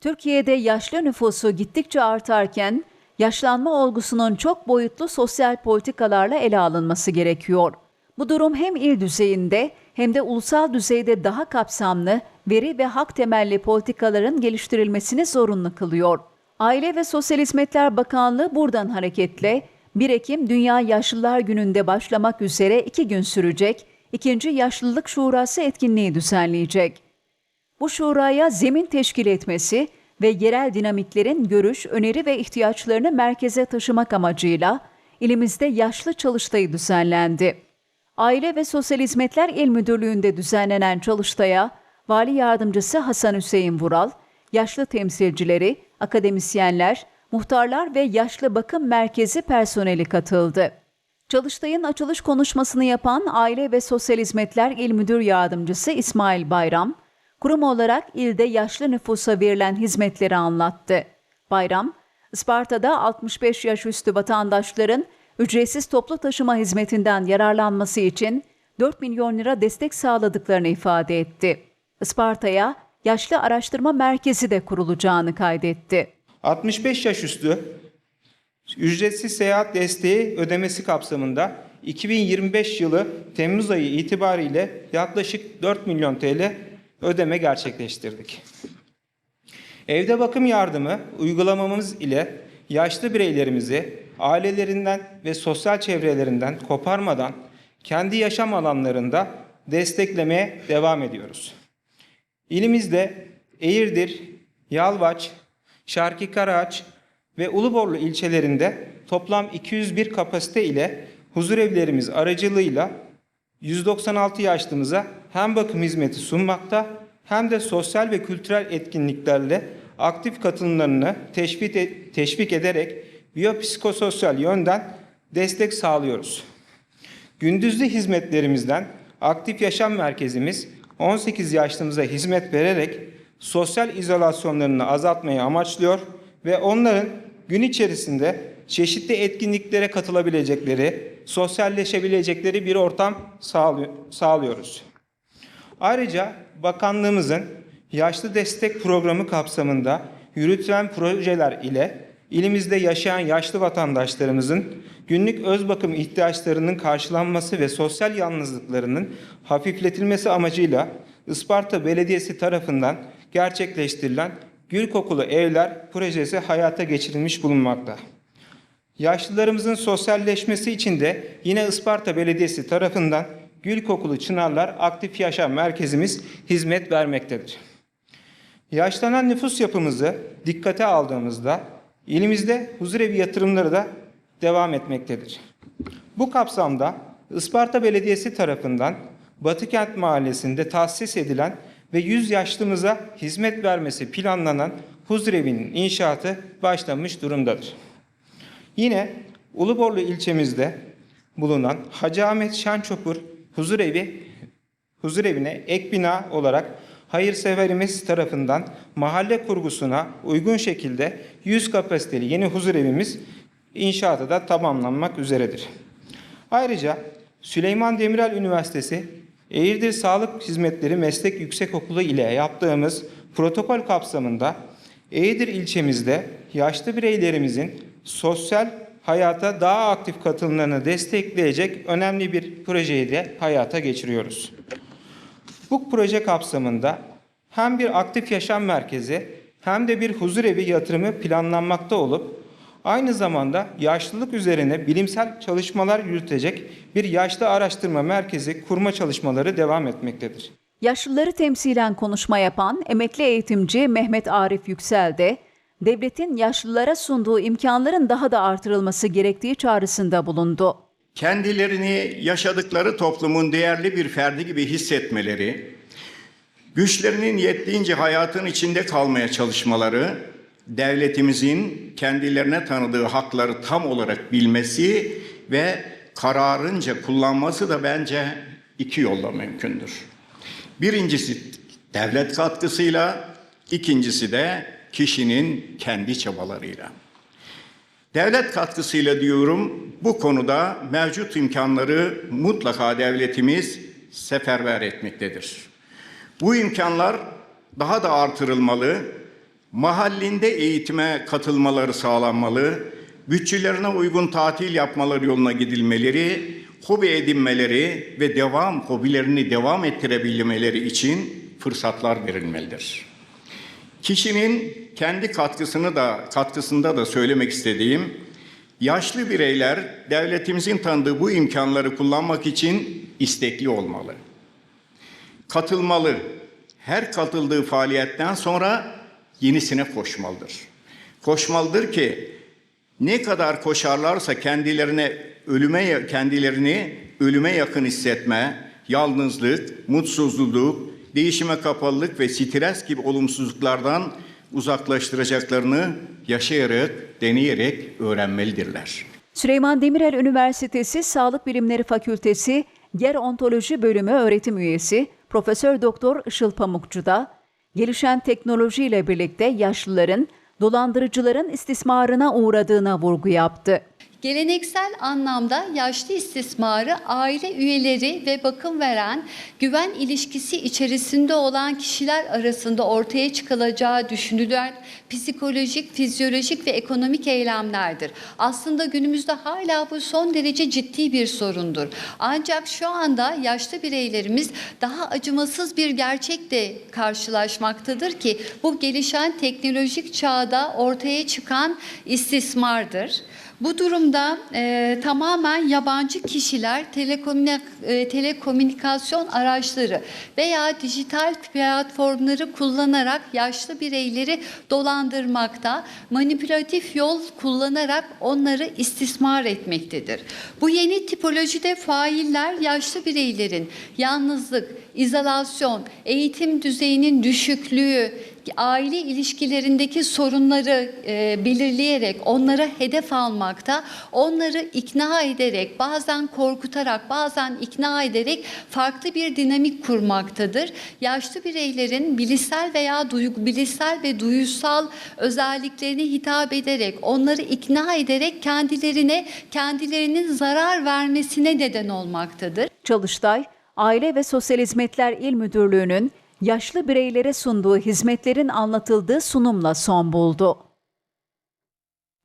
Türkiye'de yaşlı nüfusu gittikçe artarken yaşlanma olgusunun çok boyutlu sosyal politikalarla ele alınması gerekiyor. Bu durum hem il düzeyinde hem de ulusal düzeyde daha kapsamlı, veri ve hak temelli politikaların geliştirilmesini zorunlu kılıyor. Aile ve Sosyal Hizmetler Bakanlığı buradan hareketle 1 Ekim Dünya Yaşlılar Günü'nde başlamak üzere iki gün sürecek ikinci Yaşlılık Şurası etkinliği düzenleyecek. Bu şuraya zemin teşkil etmesi ve yerel dinamiklerin görüş, öneri ve ihtiyaçlarını merkeze taşımak amacıyla ilimizde yaşlı çalıştayı düzenlendi. Aile ve Sosyal Hizmetler İl Müdürlüğü'nde düzenlenen çalıştaya Vali Yardımcısı Hasan Hüseyin Vural, yaşlı temsilcileri, akademisyenler, muhtarlar ve Yaşlı Bakım Merkezi personeli katıldı. Çalıştay'ın açılış konuşmasını yapan Aile ve Sosyal Hizmetler İl Müdür Yardımcısı İsmail Bayram, kurum olarak ilde yaşlı nüfusa verilen hizmetleri anlattı. Bayram, Isparta'da 65 yaş üstü vatandaşların ücretsiz toplu taşıma hizmetinden yararlanması için 4 milyon lira destek sağladıklarını ifade etti. Isparta'ya Yaşlı Araştırma Merkezi de kurulacağını kaydetti. 65 yaş üstü ücretsiz seyahat desteği ödemesi kapsamında 2025 yılı Temmuz ayı itibariyle yaklaşık 4 milyon TL ödeme gerçekleştirdik. Evde bakım yardımı uygulamamız ile yaşlı bireylerimizi ailelerinden ve sosyal çevrelerinden koparmadan kendi yaşam alanlarında desteklemeye devam ediyoruz. İlimizde Eğirdir, Yalvaç, Şarkı Karaağaç ve Uluborlu ilçelerinde toplam 201 kapasite ile huzurevlerimiz aracılığıyla 196 yaşlımıza hem bakım hizmeti sunmakta hem de sosyal ve kültürel etkinliklerle aktif katılımlarını teşvik, e- teşvik ederek biyopsikososyal yönden destek sağlıyoruz. Gündüzlü hizmetlerimizden aktif yaşam merkezimiz 18 yaşlımıza hizmet vererek sosyal izolasyonlarını azaltmayı amaçlıyor ve onların gün içerisinde çeşitli etkinliklere katılabilecekleri, sosyalleşebilecekleri bir ortam sağlıyor- sağlıyoruz. Ayrıca bakanlığımızın yaşlı destek programı kapsamında yürütülen projeler ile ilimizde yaşayan yaşlı vatandaşlarımızın günlük öz bakım ihtiyaçlarının karşılanması ve sosyal yalnızlıklarının hafifletilmesi amacıyla Isparta Belediyesi tarafından gerçekleştirilen Gül Kokulu Evler projesi hayata geçirilmiş bulunmakta. Yaşlılarımızın sosyalleşmesi için de yine Isparta Belediyesi tarafından Gül Kokulu Çınarlar Aktif Yaşam Merkezimiz hizmet vermektedir. Yaşlanan nüfus yapımızı dikkate aldığımızda ilimizde huzurevi yatırımları da devam etmektedir. Bu kapsamda Isparta Belediyesi tarafından Batıkent Mahallesi'nde tahsis edilen ve 100 yaşlımıza hizmet vermesi planlanan huzurevinin inşaatı başlamış durumdadır. Yine Uluborlu ilçemizde bulunan Hacı Ahmet Şençopur Huzurevi huzurevine ek bina olarak hayırseverimiz tarafından mahalle kurgusuna uygun şekilde 100 kapasiteli yeni huzurevimiz inşaatı da tamamlanmak üzeredir. Ayrıca Süleyman Demirel Üniversitesi Eğirdir Sağlık Hizmetleri Meslek Yüksekokulu ile yaptığımız protokol kapsamında Eğirdir ilçemizde yaşlı bireylerimizin sosyal hayata daha aktif katılımlarını destekleyecek önemli bir projeyi de hayata geçiriyoruz. Bu proje kapsamında hem bir aktif yaşam merkezi hem de bir huzurevi yatırımı planlanmakta olup aynı zamanda yaşlılık üzerine bilimsel çalışmalar yürütecek bir yaşlı araştırma merkezi kurma çalışmaları devam etmektedir. Yaşlıları temsilen konuşma yapan emekli eğitimci Mehmet Arif Yüksel de devletin yaşlılara sunduğu imkanların daha da artırılması gerektiği çağrısında bulundu. kendilerini yaşadıkları toplumun değerli bir ferdi gibi hissetmeleri, güçlerinin yettiğince hayatın içinde kalmaya çalışmaları, devletimizin kendilerine tanıdığı hakları tam olarak bilmesi ve kararınca kullanması da bence iki yolla mümkündür. Birincisi devlet katkısıyla, ikincisi de kişinin kendi çabalarıyla. Devlet katkısıyla diyorum bu konuda mevcut imkanları mutlaka devletimiz seferber etmektedir. Bu imkanlar daha da artırılmalı, mahallinde eğitime katılmaları sağlanmalı, bütçelerine uygun tatil yapmaları yoluna gidilmeleri, hobi edinmeleri ve devam hobilerini devam ettirebilmeleri için fırsatlar verilmelidir. Kişinin kendi katkısını da katkısında da söylemek istediğim yaşlı bireyler devletimizin tanıdığı bu imkanları kullanmak için istekli olmalı. Katılmalı. Her katıldığı faaliyetten sonra yenisine koşmalıdır. Koşmalıdır ki ne kadar koşarlarsa kendilerine ölüme kendilerini ölüme yakın hissetme, yalnızlık, mutsuzluk, değişime kapalılık ve stres gibi olumsuzluklardan uzaklaştıracaklarını yaşayarak, deneyerek öğrenmelidirler. Süleyman Demirel Üniversitesi Sağlık Bilimleri Fakültesi Gerontoloji Bölümü öğretim üyesi Profesör Doktor Işıl Pamukçu da gelişen teknolojiyle birlikte yaşlıların dolandırıcıların istismarına uğradığına vurgu yaptı. Geleneksel anlamda yaşlı istismarı aile üyeleri ve bakım veren güven ilişkisi içerisinde olan kişiler arasında ortaya çıkılacağı düşünülen psikolojik, fizyolojik ve ekonomik eylemlerdir. Aslında günümüzde hala bu son derece ciddi bir sorundur. Ancak şu anda yaşlı bireylerimiz daha acımasız bir gerçekle karşılaşmaktadır ki bu gelişen teknolojik çağda ortaya çıkan istismardır. Bu durumda e, tamamen yabancı kişiler telekomünik- e, telekomünikasyon araçları veya dijital platformları kullanarak yaşlı bireyleri dolandırmakta, manipülatif yol kullanarak onları istismar etmektedir. Bu yeni tipolojide failler yaşlı bireylerin yalnızlık, izolasyon, eğitim düzeyinin düşüklüğü, aile ilişkilerindeki sorunları e, belirleyerek onlara hedef almakta, onları ikna ederek, bazen korkutarak, bazen ikna ederek farklı bir dinamik kurmaktadır. Yaşlı bireylerin bilişsel veya duygu, bilişsel ve duyusal özelliklerine hitap ederek, onları ikna ederek kendilerine, kendilerinin zarar vermesine neden olmaktadır. Çalıştay, Aile ve Sosyal Hizmetler İl Müdürlüğü'nün yaşlı bireylere sunduğu hizmetlerin anlatıldığı sunumla son buldu.